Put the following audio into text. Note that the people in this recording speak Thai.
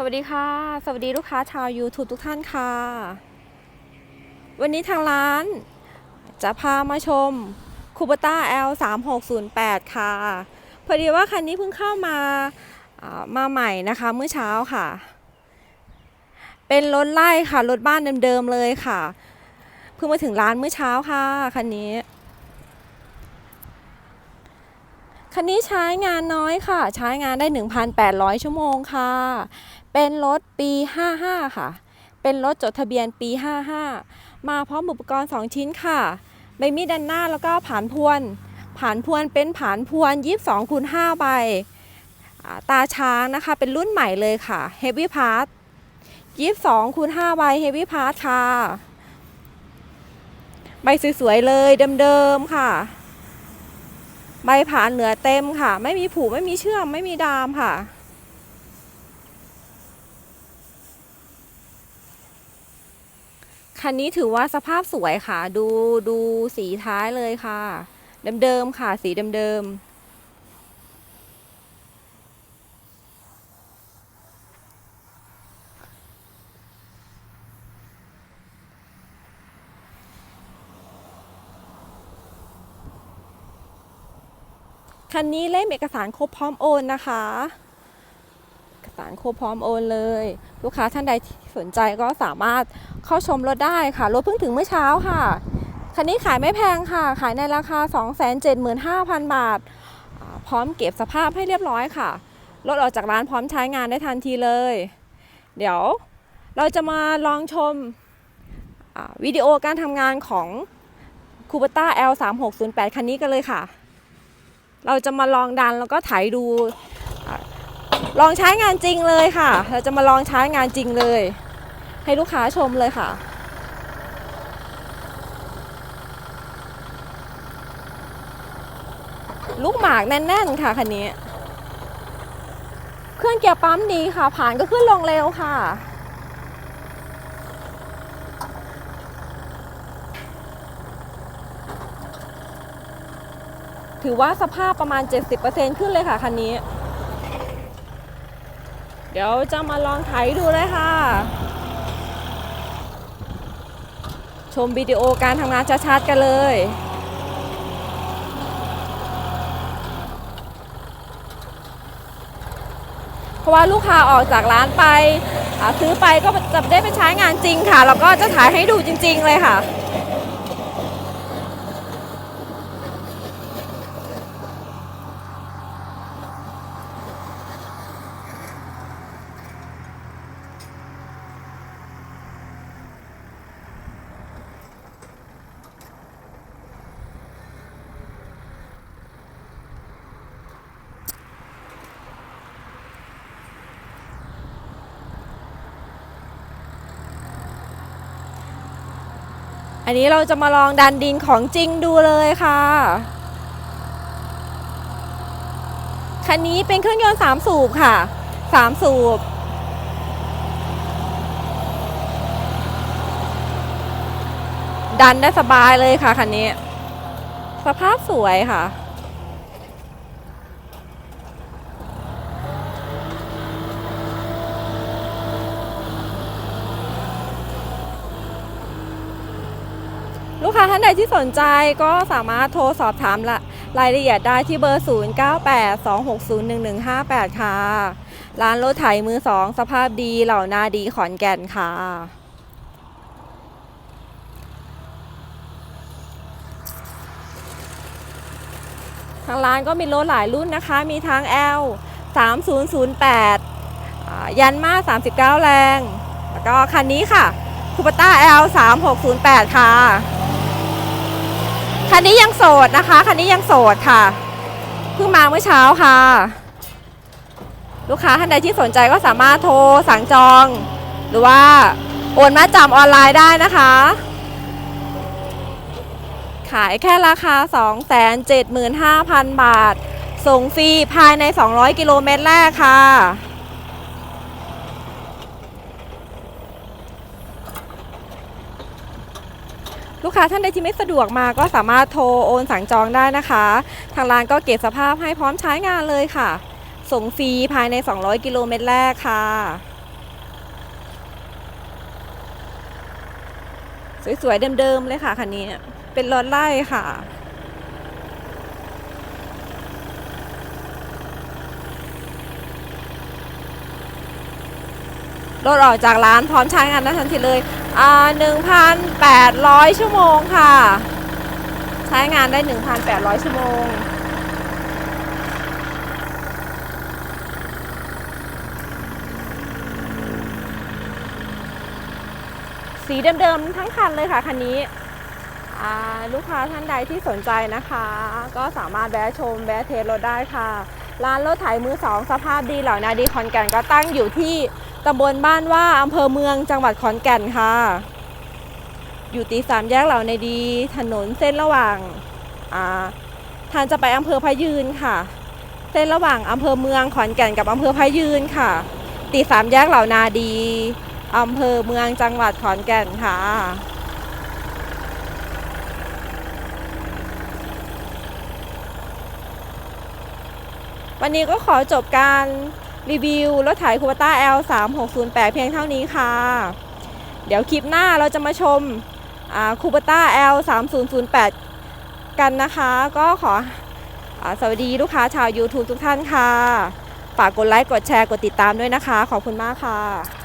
สวัสดีค่ะ สวัสดีลูกค้าชาว YouTube ทุกท่านค่ะ วันนี้ทางร้าน จะพามาชมคูปต้า L 3 6 0 8ค่ะ พอดีว่าคันนี้เพิ่งเข้ามามาใหม่นะคะเมื่อเช้าค่ะ เป็นรถไล่ค่ะ รถบ้านเดิมๆเลยค่ะ เพิ่งมาถึงร้านเมื่อเช้าค่ะ คันนี้ คันนี้ใช้งานน้อยค่ะ ใช้งานได้ 1,800 ชั่วโมงค่ะ เป็นรถปี 55 ค่ะ เป็นรถจดทะเบียนปี 55 มาพร้อมอุปกรณ์ 2 ชิ้นค่ะใบมีดด้านหน้าแล้วก็ผานพวน ผานพวนเป็นผานพวน 22คูณ5ใบ ตาช้างนะคะ เป็นรุ่นใหม่เลยค่ะ Heavy Part 22คูณ5ใบ Heavy Part ค่ะ ใบสวยๆเลยเดิมๆค่ะ ใบผานเหนือเต็มค่ะ ไม่มีผูไม่มีเชื่อมไม่มีดามค่ะ คันนี้ถือว่าสภาพสวยค่ะ ดูดูสีท้ายเลยค่ะ เดิมๆค่ะ สีเดิมๆ คันนี้เล่มเอกสารครบพร้อมโอนนะคะเอกสารครบพร้อมโอนเลย ลูกค้าท่านใดสนใจก็สามารถเข้าชมรถได้ค่ะรถเพิ่งถึงเมื่อเช้าค่ะคันนี้ขายไม่แพงค่ะ ขายในราคา 275,000 บาทอ่าพร้อมเก็บสภาพให้เรียบร้อยค่ะรถออกจากร้านพร้อมใช้งานได้ทันทีเลย เดี๋ยวเราจะมาลองชมวิดีโอการทำงานของ c u b e t a L 3 6 0 8 คันนี้กันเลยค่ะ เราจะมาลองดันแล้วก็ไถดูอ่าลองใช้งานจริงเลยค่ะ เราจะมาลองใช้งานจริงเลย ให้ลูกค้าชมเลยค่ะลูกหมากแน่นๆค่ะคันนี้ เครื่องเกียร์ปั๊มดีค่ะ ผ่านก็ขึ้นลงเร็วค่ะ ถือว่าสภาพประมาณ 70%ขึ้นเลยค่ะคันนี้ เดี๋ยวจะมาลองไถดูเลยค่ะ ชมวิดีโอการทำงานชัดๆกันเลยเพราะว่าลูกค้าออกจากร้านไปซื้อไปก็จะได้ไปใช้งานจริงค่ะ แล้วก็จะถ่ายให้ดูจริง ๆ เลยค่ะ อันนี้เราจะมาลองดันดินของจริงดูเลยค่ะคันนี้เป็นเครื่องยนต์3สูบค่ะ3สูบดันได้สบายเลยค่ะคันนี้ สภาพสวยค่ะ ค้าท่านใดที่สนใจก็สามารถโทรสอบถามละรายละเอียดได้ที่เบอร์ 0982601158 ค่ะ ร้านรถไถมือสอง สภาพดีเหล่านาดีขอนแก่นค่ะทางร้านก็มีรถหลายรุ่นนะคะ มีทั้ง L 3008 ยันมา 39 แรง แล้วก็คันนี้ค่ะคูปต้า L 3608 ค่ะ คันนี้ยังโสดนะคะ คันนี้ยังโสดค่ะ เพิ่งมาเมื่อเช้าค่ะ ลูกค้าท่านใดที่สนใจก็สามารถโทรสั่งจอง หรือว่าโอนมาจำออนไลน์ได้นะคะ ขายแค่ราคา 275,000 บาท ส่งฟรีภายใน 200 กิโลเมตรแรกค่ะ ลูกค้าท่านใดที่ไม่สะดวกมาก็สามารถโทรโอนสั่งจองได้นะคะ ทางร้านก็เก็บสภาพให้พร้อมใช้งานเลยค่ะ ส่งฟรีภายใน 200 กิโลเมตรแรกค่ะ สวยๆเดิมๆเลยค่ะคันนี้ เป็นรถไล่ค่ะ รถออกจากร้านพร้อมใช้งานได้ทันทีเลยอ่า1,800 ชั่วโมงค่ะ ใช้งานได้ 1,800 ชั่วโมง สีเดิมๆทั้งคันเลยค่ะคันนี้ลูกค้าท่านใดที่สนใจนะคะ ก็สามารถแวะชมแวะเทสรถได้ค่ะ ร้านรถไถมือสองสภาพดีเหล่านาดีขอนแก่นก็ตั้งอยู่ที่ ตำบลบ้านว่าอำเภอเมืองจังหวัดขอนแก่นค่ะ อยู่ตีสามแยกเหล่าในดี ถนนเส้นระหว่างอ่าทางจะไปอำเภอพะยืนค่ะ เส้นระหว่างอำเภอเมืองขอนแก่นกับอำเภอพะยืนค่ะ ตีสามแยกเหล่านาดีอำเภอเมืองจังหวัดขอนแก่นค่ะ วันนี้ก็ขอจบการ รีวิวรถไถคูปต้า L 3 6 0 8เพียงเท่านี้ค่ะ เดี๋ยวคลิปหน้าเราจะมาชมคูปต้า L 3 0 0 8 กันนะคะ ก็ขออสวัสดีลูกค้าชาว YouTube ทุกท่านค่ะ ฝากกดไลค์ กดแชร์ กดติดตามด้วยนะคะ ขอบคุณมากค่ะ